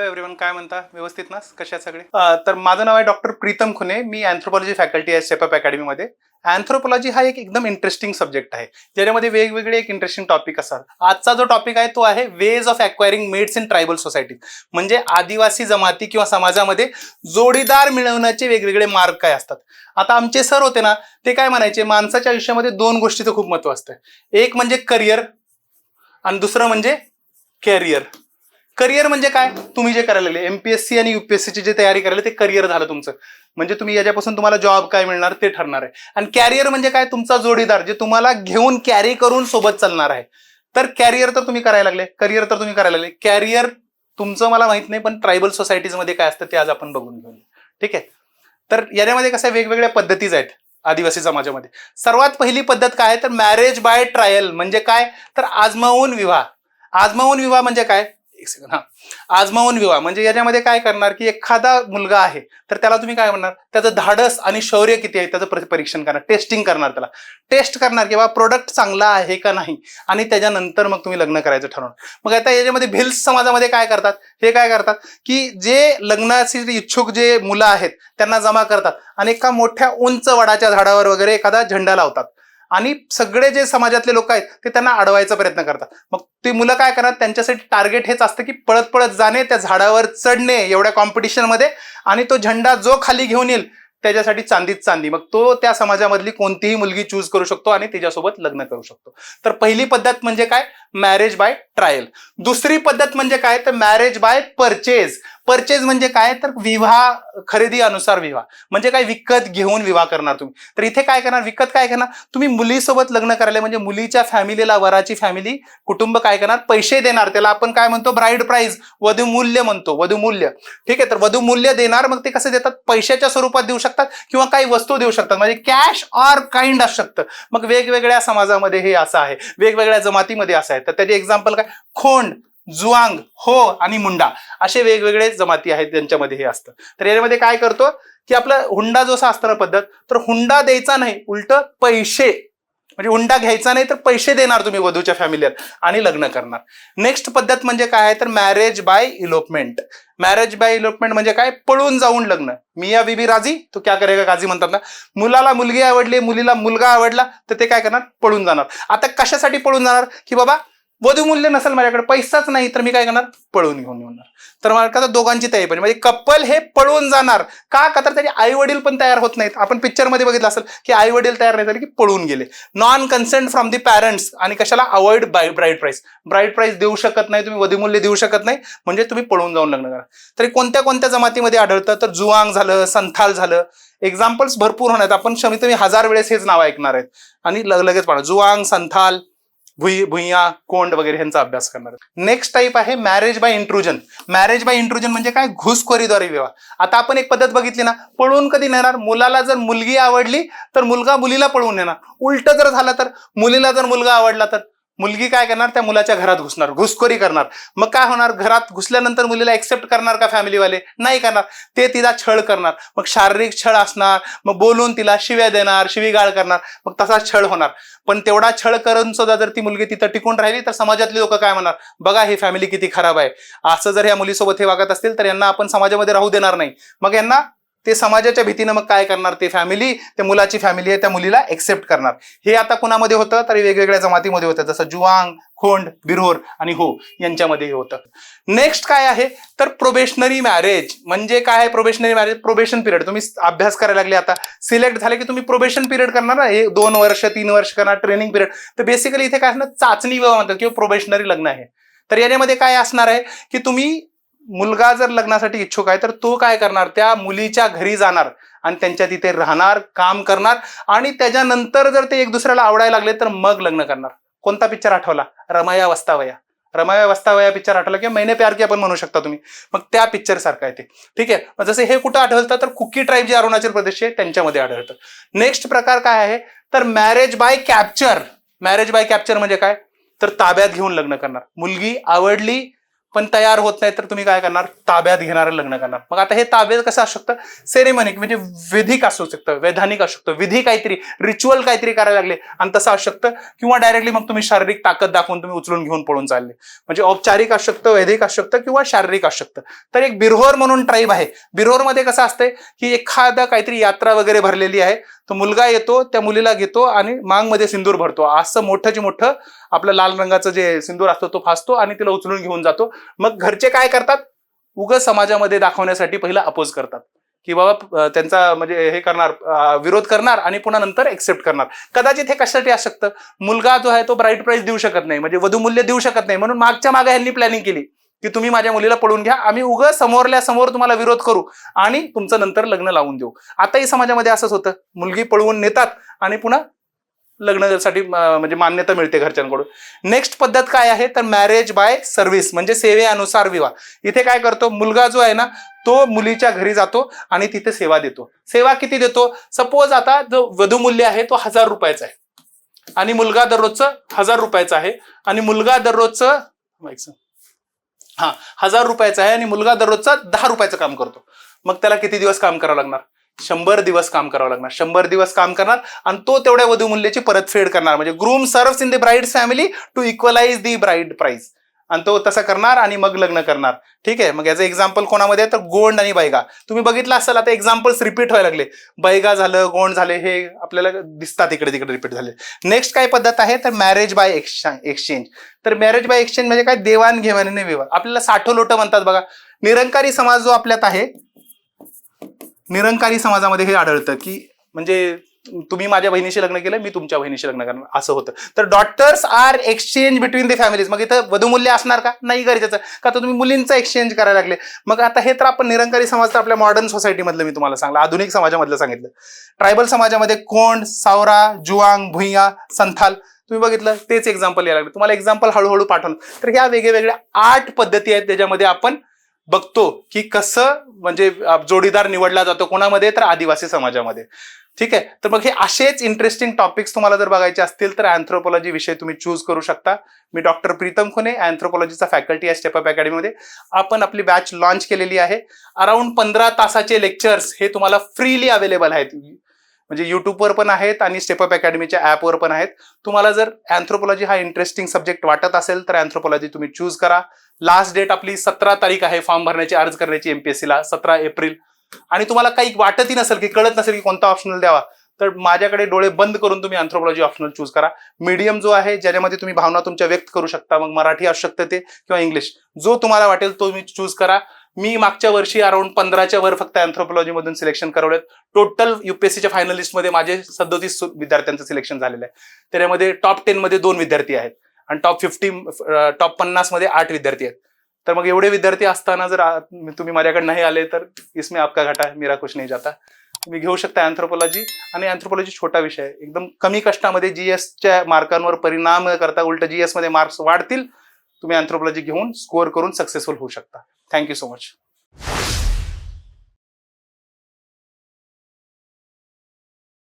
Hello everyone काय म्हणता? व्यवस्थित ना? कशा सगळे? तर माझं नाव आहे डॉक्टर प्रीतम खुने. मी अँथ्रोपॉलॉजी फॅकल्टी आहे सेपअप अकॅडमीमध्ये अँथ्रोपॉलॉजी हा एक एकदम इंटरेस्टिंग सब्जेक्ट आहे. ज्याच्यामध्ये वेगवेगळे एक इंटरेस्टिंग टॉपिक असतात. आजचा जो टॉपिक आहे तो आहे ways of acquiring mates in tribal society म्हणजे आदिवासी जमाती किंवा समाजामध्ये जोडीदार मिळवण्याचे वेगवेगळे मार्ग काय असतात. आता आमचे सर होते ना ते काय म्हणायचे माणसाच्या आयुष्यामध्ये दोन गोष्टीचं खूप महत्त्व असतं एक म्हणजे करिअर आणि दुसरं म्हणजे कॅरियर करिअर म्हणजे काय? तुम्ही जे करायला लागले एमपीएससी आणि युपीएससीची जे तयारी करायला ते करिअर झालं तुमचं. म्हणजे तुम्ही याच्यापासून तुम्हाला जॉब काय मिळणार ते ठरणार आहे. आणि कॅरियर म्हणजे काय? तुमचा जोडीदार जे तुम्हाला घेऊन कॅरी करून सोबत चालणार आहे. तर कॅरियर तर तुम्ही करायला लागले. करिअर तर तुम्ही करायला लागले. कॅरियर तुमचं मला माहीत नाही पण ट्रायबल सोसायटीजमध्ये काय असतं ते आज आपण बघून घेऊया. ठीक आहे? तर याच्यामध्ये कसं आहे, वेगवेगळ्या पद्धतीज आहेत आदिवासी समाजामध्ये. सर्वात पहिली पद्धत काय आहे? तर मॅरेज बाय ट्रायल म्हणजे काय? तर आजमावून विवाह. आजमावून विवाह म्हणजे काय? एक सेकंड हा. आजमावून विवाह म्हणजे याच्यामध्ये काय करणार की एखादा मुलगा आहे तर त्याला तुम्ही काय म्हणणार? त्याचं धाडस आणि शौर्य किती आहे त्याचं परीक्षण करणार टेस्टिंग करणार त्याला. टेस्ट करणार की बाबा प्रोडक्ट चांगला आहे का नाही? आणि त्याच्यानंतर मग तुम्ही लग्न करायचं ठरवणार. मग आता याच्यामध्ये भिल्स समाजामध्ये काय करतात? हे काय करतात? की जे लग्नाचे इच्छुक जे मुलं आहेत त्यांना जमा करतात. आणि एका मोठ्या उंच वडाच्या झाडावर वगैरे एखादा झेंडा लावतात. आणि सगळे जे समाजातले लोक आहेत ते त्यांना अडवायचा प्रयत्न करतात. मग ती मुलं काय करतात? त्यांच्यासाठी टार्गेट हेच असतं की पळत पळत जाणे त्या झाडावर चढणे एवढ्या कॉम्पिटिशनमध्ये आणि तो झेंडा जो खाली घेऊन येईल त्याच्यासाठी चांदीच चांदी. मग तो त्या समाजामधली कोणतीही मुलगी चूज करू शकतो आणि तिच्यासोबत लग्न करू शकतो. तर पहिली पद्धत म्हणजे काय? मॅरेज बाय ट्रायल दुसरी पद्धत म्हणजे काय? तर मॅरेज बाय परचेज परचेज म्हणजे काय? तर विवाह खरेदी अनुसार विवाह. म्हणजे काय? विकत घेऊन विवाह करणार तुम्ही. तर इथे काय करणार? विकत काय करणार तुम्ही मुलीसोबत लग्न करायला म्हणजे मुलीच्या फॅमिलीला वराची फॅमिली कुटुंब काय करणार? पैसे देणार. त्याला आपण काय म्हणतो? ब्राईड प्राईज वधूमूल्य म्हणतो. वधूमूल्य. ठीक आहे? तर वधूमूल्य देणार मग ते कसे देतात? पैशाच्या स्वरूपात देऊ शकतात. किंवा काही वस्तू देऊ शकतात. म्हणजे कॅश ऑर काइंड असू शकतं. मग वेगवेगळ्या समाजामध्ये हे असं आहे. वेगवेगळ्या जमातीमध्ये असं आहे. तर त्याचे एक्झाम्पल काय? खोंड जुआंग हो आणि मुंडा असे वेगवेगळे जमाती आहेत ज्यांच्यामध्ये हे असतं. तर याच्यामध्ये काय करतो? की आपलं हुंडा जो असा असताना पद्धत तर हुंडा द्यायचा नाही उलट पैसे म्हणजे हुंडा घ्यायचा नाही तर पैसे देणार तुम्ही वधूच्या फॅमिलीला आणि लग्न करणार. नेक्स्ट पद्धत म्हणजे काय आहे? तर marriage by elopement marriage by elopement म्हणजे काय? पळून जाऊन लग्न. मिया बीबी राजी? तू क्या करेगा काजी म्हणतात ना. मुलाला मुलगी आवडली मुलीला मुलगा आवडला तर ते काय करणार? पळून जाणार. आता कशासाठी पळून जाणार? की बाबा वधूमूल्य नसेल माझ्याकडे पैसाच नाही तर मी काय करणार? पळून घेऊन येणार. तर मला का दोघांची तयारी पाहिजे म्हणजे कपल हे पळून जाणार. का? का तर त्याचे आई वडील पण तयार होत नाहीत. आपण पिक्चरमध्ये बघितलं असेल की आई वडील तयार नाही झाले की पळून गेले. Non consent from the parents आणि कशाला? Avoid by bride price bride price देऊ शकत नाही तुम्ही वधूमूल्य देऊ शकत नाही. म्हणजे तुम्ही पळून जाऊन लग्न करा. तरी कोणत्या कोणत्या जमातीमध्ये आढळतं? तर जुआंग झालं संथाल झालं. एक्झाम्पल्स भरपूर होणार आहेत. आपण क्षमी तुम्ही हजार वेळेस हेच नाव ऐकणार आहेत. आणि लगेच पाहणार. जुआंग संथाल भुई भुईया कोंड वगैरे ह्यांचा अभ्यास करणार नेक्स्ट टाईप आहे marriage by intrusion marriage by intrusion म्हणजे काय? घुसखोरीद्वारे विवाह. आता आपण एक पद्धत बघितली ना पळून कधी नेणार? मुलाला जर मुलगी आवडली तर मुलगा मुलीला पळवून नेणार. उलट जर झालं तर मुलीला जर मुलगा आवडला तर? मुलगी काय करणार? त्या मुलाच्या घरात घुसणार घुसखोरी करणार. मग काय होणार? घरात घुसल्यानंतर मुलीला एक्सेप्ट करणार का फॅमिलीवाले नाही करणार. ते तिला छळ करणार. मग शारीरिक छळ असणार. मग बोलून तिला शिव्या देणार शिवीगाळ करणार. मग तसा छळ होणार. पण तेवढा छळ करून सुद्धा जर ती मुलगी तिथं टिकून राहिली तर समाजातली लोक काय म्हणणार? बघा ही फॅमिली किती खराब आहे. असं जर या मुलीसोबत हे वागत असतील तर यांना आपण समाजामध्ये राहू देणार नाही. मग यांना ते समाजाच्या भीतीनं मग काय करणार? ते फॅमिली त्या मुलाची फॅमिली आहे त्या मुलीला एक्सेप्ट करणार. हे आता कुणामध्ये होतं? तर वेगवेगळ्या जमातीमध्ये होतं. जसं जुआंग खोंड बिरोर आणि हो यांच्यामध्ये हे होतं. नेक्स्ट काय आहे? तर प्रोबेशनरी मॅरेज म्हणजे काय आहे प्रोबेशनरी मॅरेज प्रोबेशन पिरियड तुम्ही अभ्यास करायला लागले आता. सिलेक्ट झाले की तुम्ही प्रोबेशन पिरियड करणार ना? हे दोन वर्ष तीन वर्ष करणार ट्रेनिंग पिरियड तर बेसिकली इथे काय असणार? चाचणी विवाह म्हणतात किंवा प्रोबेशनरी लग्न आहे. तर याच्यामध्ये काय असणार आहे? की तुम्ही मुलगा जर लग्नासाठी इच्छुक आहे तर तो काय करणार? त्या मुलीच्या घरी जाणार आणि त्यांच्या तिथे राहणार काम करणार आणि त्याच्यानंतर जर ते एक दुसऱ्याला आवडायला लागले तर मग लग्न करणार. कोणता पिक्चर आठवला? रमाया वस्तावया. रमाया वस्तावया पिक्चर आठवला किंवा मैने प्यार की आपण म्हणू शकता तुम्ही. मग त्या पिक्चर सारखं आहे ते. ठीक आहे? मग जसं हे कुठं आढळतं तर कुकी ट्राईब जे अरुणाचल प्रदेश आहे त्यांच्यामध्ये आढळतं. नेक्स्ट प्रकार काय आहे? तर marriage by capture marriage by capture म्हणजे काय? तर ताब्यात घेऊन लग्न करणार. मुलगी आवडली पण तयार होत नाही तर तुम्ही काय करणार? ताब्यात घेणार लग्न करणार. मग आता हे ताब्यात कसं असू शकतं? सेरेमनिक म्हणजे विधिक असू शकतं वैधानिक असू शकतं विधी काहीतरी रिच्युअल काहीतरी करायला लागले आणि तसं असू शकतं. किंवा डायरेक्टली मग तुम्ही शारीरिक ताकद दाखवून तुम्ही उचलून घेऊन पळून चालले. म्हणजे औपचारिक असू शकतं वैधिक असू शकतं किंवा शारीरिक असू शकतं. तर एक बिरहोर म्हणून ट्राईब आहे. बिरहोरमध्ये कसं असतंय की एखादा काहीतरी यात्रा वगैरे भरलेली आहे. तो मुलगा येतो त्या मुलीला घेतो आणि मांगमध्ये सिंदूर भरतो. असं मोठं जे मोठं आपलं लाल रंगाचं जे सिंदूर असतो तो फासतो आणि तिला उचलून घेऊन जातो. मग घरचे काय करतात? उग समाजामध्ये दाखवण्यासाठी पहिला अपोज करतात. की बाबा त्यांचा म्हणजे हे करणार विरोध करणार आणि पुन्हा नंतर एक्सेप्ट करणार. कदाचित हे कशासाठी असू शकतं मुलगा जो आहे तो ब्राईट प्राईज देऊ शकत नाही म्हणजे वधूमूल्य देऊ शकत नाही. म्हणून मागच्या मागे यांनी प्लॅनिंग केली की तुम्ही माझ्या मुलीला पळून घ्या आम्ही उग समोरल्या समोर तुम्हाला विरोध करू आणि तुमचं नंतर लग्न लावून देऊ. आताही समाजामध्ये असंच होतं. मुलगी पळवून नेतात आणि पुन्हा लग्नासाठी म्हणजे मान्यता मिळते घरच्यांकडून. नेक्स्ट पद्धत काय आहे? तर मॅरेज बाय सर्व्हिस म्हणजे सेवेअनुसार विवाह. इथे काय करतो? मुलगा जो आहे ना तो मुलीच्या घरी जातो आणि तिथे सेवा देतो. सेवा किती देतो? सपोज आता जो वधूमूल्य आहे तो हजार रुपयाचा आहे. आणि मुलगा दररोजचं हजार रुपयाचा आहे. आणि मुलगा दररोजचं हा हजार रुपयाचा आहे आणि मुलगा दररोजचा दहा रुपयाचं काम करतो. मग त्याला किती दिवस काम करावं लागणार? शंभर दिवस काम करावं लागणार. शंभर दिवस काम करणार आणि तो तेवढ्या वधूमूल्याची परतफेड करणार. म्हणजे groom serves in the bride family to equalise the bride price आणि तो तसं करणार आणि मग लग्न करणार. ठीक आहे? मग याचं एक्झाम्पल कोणामध्ये तर गोंड आणि बैगा. तुम्ही बघितलं असाल आता एक्झाम्पल्स रिपीट व्हायला लागले. बैगा झालं गोंड झाले हे आपल्याला दिसतात इकडे तिकडे रिपीट झाले. नेक्स्ट काय पद्धत आहे? तर मॅरेज बाय एक्सचेंज तर मॅरेज बाय एक्सचेंज म्हणजे काय? देवाणघेवाणीने व्यवहार आपल्याला साठो लोट म्हणतात बघा. निरंकारी समाज जो आपल्यात आहे निरंकारी समाजामध्ये हे आढळतं की म्हणजे तुम्ही माझ्या बहिणीशी लग्न केलं मी तुमच्या बहिणीशी लग्न करणार असं होतं. तर daughters are exchange between the families मग इथं वधूमूल्य असणार का? नाही गरजेचं. का तर तुम्ही मुलींचा एक्सचेंज करायला लागले. मग आता हे तर आपण निरंकारी समाज तर आपल्या मॉडर्न सोसायटीमधलं मी तुम्हाला सांगलं आधुनिक समाजामधलं सांगितलं. ट्रायबल समाजामध्ये कोंड सावरा जुआंग भुईया संथाल तुम्ही बघितलं तेच एक्झाम्पल यायला लागले. तुम्हाला एक्झाम्पल हळूहळू पाठवलं. तर ह्या वेगवेगळ्या आठ पद्धती आहेत त्याच्यामध्ये आपण बघतो की कसं म्हणजे जोडीदार निवडला जातो कोणामध्ये तर आदिवासी समाजामध्ये. ठीक आहे? तर मग हे असेच इंटरेस्टिंग टॉपिक्स तुम्हाला जर बघायचे असतील तर अँथ्रोपॉलॉजी विषय तुम्ही चूज करू शकता. मी डॉक्टर प्रीतम खुने अँथ्रोपॉलॉजीचा फॅकल्टी आहे स्टेपअप अकॅडमीमध्ये आपण आपली बॅच लॉन्च केलेली आहे. अराउंड पंधरा तासाचे लेक्चर्स हे तुम्हाला फ्रीली अवेलेबल आहेत. म्हणजे युट्यूबवर पण आहेत आणि स्टेपअप अकॅडमीच्या ॲपवर पण आहेत. तुम्हाला जर अँथ्रोपॉलॉजी हा इंटरेस्टिंग सब्जेक्ट वाटत असेल तर अँथ्रोपॉलॉजी तुम्ही चूज करा. लास्ट डेट आपली सतरा तारीख आहे फॉर्म भरण्याची अर्ज करण्याची एमपीएससीला सतरा एप्रिल. आणि तुम्हाला काही वाटतही नसेल की कळत नसेल की कोणता ऑप्शनल द्यावा तर माझ्याकडे डोळे बंद करून तुम्ही अँथ्रोपॉलॉजी ऑप्शनल चूज करा. मीडियम जो आहे ज्याच्यामध्ये तुम्ही भावना तुमच्या व्यक्त करू शकता मग मराठी असू शकते ते किंवा इंग्लिश जो तुम्हाला वाटेल तो तुम्ही चूज करा. मी मागच्या वर्षी अराउंड पंधराच्या वर फक्त अँथ्रोपॉलॉजी मधून सिलेक्शन करवलेत. टोटल युपीएससीच्या फायनलिस्टमध्ये माझे सदोतीस विद्यार्थ्यांचं सिलेक्शन झालेलं आहे. त्याच्यामध्ये टॉप टेन मध्ये दोन विद्यार्थी आहेत आणि टॉप फिफ्टी टॉप पन्नासमध्ये आठ विद्यार्थी आहेत. तर मग एवढे विद्यार्थी असताना जर तुम्ही माझ्याकडे नाही आले तर इसमें आपका घाटा है, मेरा कुछ नाही जाता. तुम्ही घेऊ शकता अँथ्रोपॉलॉजी आणि अँथ्रोपॉलॉजी छोटा विषय एकदम कमी कष्टामध्ये जीएसच्या मार्कांवर परिणाम करता उलट जीएसमध्ये मार्क्स वाढतील. तुम्ही अँथ्रोपॉलॉजी घेऊन स्कोअर करून सक्सेसफुल होऊ शकता. Thank you so much